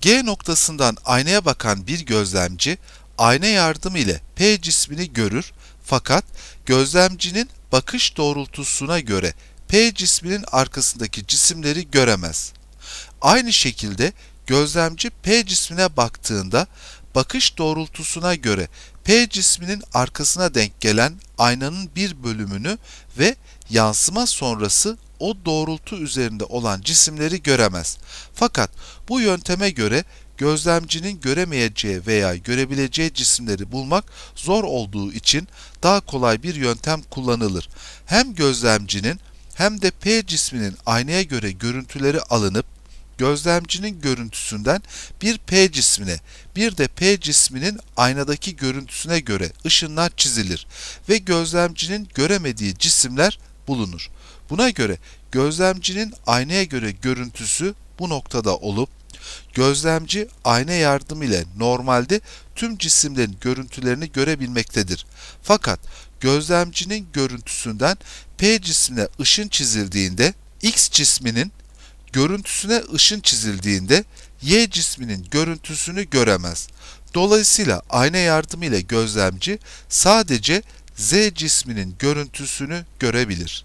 G noktasından aynaya bakan bir gözlemci ayna yardımı ile P cismini görür fakat gözlemcinin bakış doğrultusuna göre P cisminin arkasındaki cisimleri göremez. Aynı şekilde gözlemci P cismine baktığında bakış doğrultusuna göre P cisminin arkasına denk gelen aynanın bir bölümünü ve yansıma sonrası o doğrultu üzerinde olan cisimleri göremez. Fakat bu yönteme göre gözlemcinin göremeyeceği veya görebileceği cisimleri bulmak zor olduğu için daha kolay bir yöntem kullanılır. Hem gözlemcinin hem de P cisminin aynaya göre görüntüleri alınıp gözlemcinin görüntüsünden bir P cismine, bir de P cisminin aynadaki görüntüsüne göre ışınlar çizilir ve gözlemcinin göremediği cisimler bulunur. Buna göre gözlemcinin aynaya göre görüntüsü bu noktada olup gözlemci ayna yardımıyla normalde tüm cisimlerin görüntülerini görebilmektedir. Fakat gözlemcinin görüntüsünden P cismine ışın çizildiğinde X cisminin görüntüsüne ışın çizildiğinde Y cisminin görüntüsünü göremez. Dolayısıyla ayna yardımıyla gözlemci sadece Z cisminin görüntüsünü görebilir.